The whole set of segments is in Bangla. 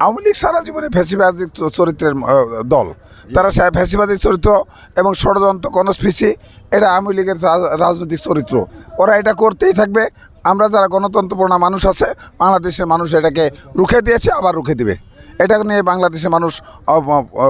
আওয়ামী লীগ সারা জীবনে ফ্যাসিবাদী চরিত্রের দল। তারা সা- ফ্যাসিবাদী চরিত্র এবং ষড়যন্ত্র কনস্পিসি এটা আওয়ামী লীগের রাজনৈতিক চরিত্র। ওরা এটা করতেই থাকবে। আমরা যারা গণতন্ত্রপূর্ণ মানুষ আছে বাংলাদেশের মানুষ এটাকে রুখে দিয়েছে আবার রুখে দিবে। এটা নিয়ে বাংলাদেশের মানুষ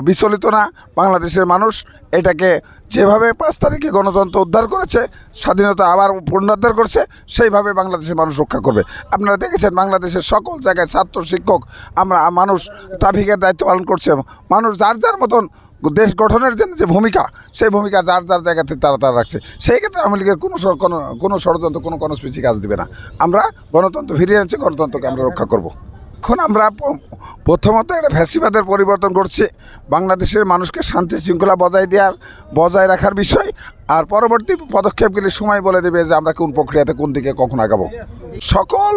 বিচলিত না। বাংলাদেশের মানুষ এটাকে যেভাবে পাঁচ তারিখে গণতন্ত্র উদ্ধার করেছে, স্বাধীনতা আবার পুনরুদ্ধার করছে, সেইভাবে বাংলাদেশের মানুষ রক্ষা করবে। আপনারা দেখেছেন বাংলাদেশের সকল জায়গায় ছাত্র, শিক্ষক, আমরা, মানুষ ট্রাফিকের দায়িত্ব পালন করছে। মানুষ যার যার মতন দেশ গঠনের জন্য যে ভূমিকা, সেই ভূমিকা যার যার জায়গাতে তারা তারা রাখছে। সেই ক্ষেত্রে আওয়ামী লীগের কোনো কোনো ষড়যন্ত্র, কোনো কনস্পিসি কাজ দেবে না। আমরা গণতন্ত্র ফিরিয়ে আনছি গণতন্ত্রকে আমরা রক্ষা করব। এখন আমরা প্রথমত একটা ফ্যাসিবাদের পরিবর্তন করছি। বাংলাদেশের মানুষকে শান্তি শৃঙ্খলা বজায় দেওয়ার, বজায় রাখার বিষয়। আর পরবর্তী পদক্ষেপগুলি সময় বলে দেবে যে আমরা কোন প্রক্রিয়াতে কোন দিকে কখন আগাবো। সকল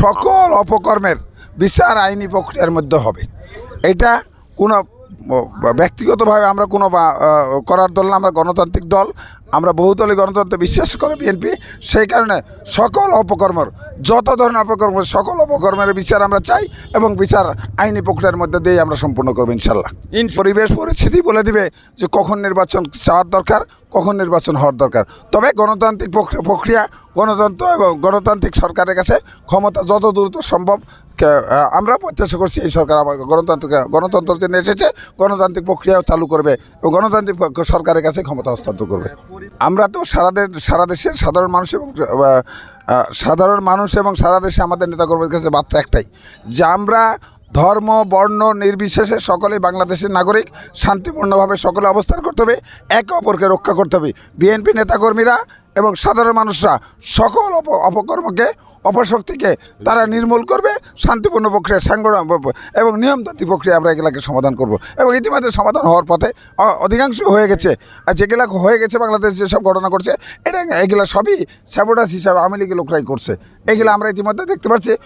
সকল অপকর্মের বিচার আইনি প্রক্রিয়ার মধ্যে হবে। এটা কোনো, ব্যক্তিগতভাবে আমরা কোনো করার দল না, আমরা গণতান্ত্রিক দল। আমরা বহুদলীয় গণতন্ত্রে বিশ্বাস করি বিএনপি। সেই কারণে সকল অপকর্মর যত ধরনের অপকর্ম সকল অপকর্মের বিচার আমরা চাই এবং বিচার আইনি প্রক্রিয়ার মধ্যে দিয়ে আমরা সম্পূর্ণ করব ইনশাল্লাহ পরিবেশ পরিস্থিতি বলে দিবে যে কখন নির্বাচন চাওয়ার দরকার কখন নির্বাচন হওয়ার দরকার। তবে গণতান্ত্রিক প্রক্রিয়া- গণতন্ত্র এবং গণতান্ত্রিক সরকারের কাছে ক্ষমতা যত দ্রুত সম্ভব আমরা প্রত্যাশা করছি এই সরকার আমার গণতান্ত্রিক গণতন্ত্র জন্য এসেছে গণতান্ত্রিক প্রক্রিয়াও চালু করবে এবং গণতান্ত্রিক সরকারের কাছে ক্ষমতা হস্তান্তর করবে। আমরা তো সারা সারা দেশের সাধারণ মানুষ এবং সাধারণ মানুষ এবং সারা দেশে আমাদের নেতাকর্মীর কাছে বার্তা একটাই, যে আমরা ধর্ম, বর্ণ, নির্বিশেষে সকলেই বাংলাদেশের নাগরিক, শান্তিপূর্ণভাবে সকলে অবস্থান করতে হবে, একে অপরকে রক্ষা করতে হবে। বিএনপি নেতাকর্মীরা এবং সাধারণ মানুষরা সকল অপ, অপকর্মকে অপশক্তিকে তারা নির্মূল করবে, শান্তিপূর্ণ প্রক্রিয়া, সাংগঠন এবং নিয়মতান্ত্রিক প্রক্রিয়া আমরা এগুলাকে সমাধান করব। এবং ইতিমধ্যে সমাধান হওয়ার পথে অধিকাংশ হয়ে গেছে। আর যেগুলা হয়ে গেছে, বাংলাদেশ যেসব ঘটনা করছে এটা এগুলা সবই স্যাবোটাস হিসাবে আওয়ামী লীগের লোকরাই করছে। এগুলো আমরা ইতিমধ্যে দেখতে পাচ্ছি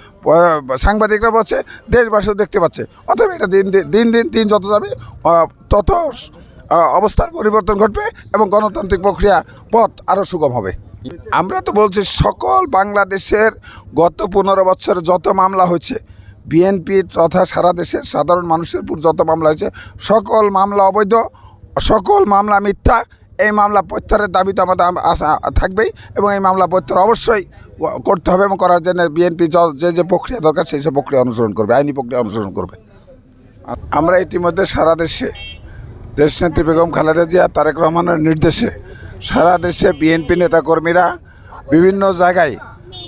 সাংবাদিকরা বলছে, দেশবাসীও দেখতে পাচ্ছে। অথবা এটা দিন- দিন দিন দিন যত যাবে তত অবস্থার পরিবর্তন ঘটবে এবং গণতান্ত্রিক প্রক্রিয়া পথ আরও সুগম হবে। আমরা তো বলছি সকল বাংলাদেশের গত পনেরো বছরে যত মামলা হয়েছে, বিএনপি তথা সারা দেশের সাধারণ মানুষের উপর যত মামলা হয়েছে, সকল মামলা অবৈধ, সকল মামলা মিথ্যা, এই মামলা প্রত্যাহারের দাবি তো আমাদের থাকবেই এবং এই মামলা প্রত্যাহার অবশ্যই করতে হবে এবং করার জন্য বিএনপি যে যে প্রক্রিয়া দরকার সেই সব প্রক্রিয়া অনুসরণ করবে, আইনি প্রক্রিয়া অনুসরণ করবে। আমরা ইতিমধ্যে সারা দেশে দেশনেত্রী বেগম খালেদা জিয়া, তারেক রহমানের নির্দেশে সারা দেশে বিএনপি নেতাকর্মীরা বিভিন্ন জায়গায়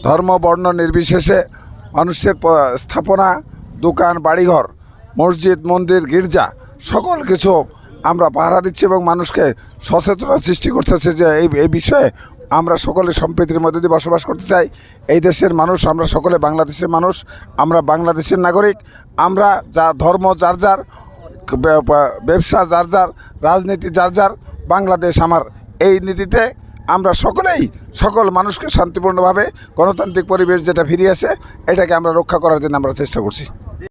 ধর্ম, বর্ণ নির্বিশেষে মানুষের স্থাপনা, দোকান, বাড়িঘর, মসজিদ, মন্দির, গির্জা সকল কিছু আমরা পাহারা দিচ্ছি এবং মানুষকে সচেতনতা সৃষ্টি করতেছে যে এই এই বিষয়ে আমরা সকলে সম্প্রীতির মধ্যে দিয়ে বসবাস করতে চাই। এই দেশের মানুষ, আমরা সকলে বাংলাদেশের মানুষ, আমরা বাংলাদেশের নাগরিক, আমরা যা ধর্ম যার যার, ব্যবসা যার যার, রাজনীতি যার যার, বাংলাদেশ আমার এই নীতিতে আমরা সকলেই, সকল মানুষকে শান্তিপূর্ণভাবে গণতান্ত্রিক পরিবেশ যেটা ফিরিয়ে আসে এটাকে আমরা রক্ষা করার জন্য আমরা চেষ্টা করছি।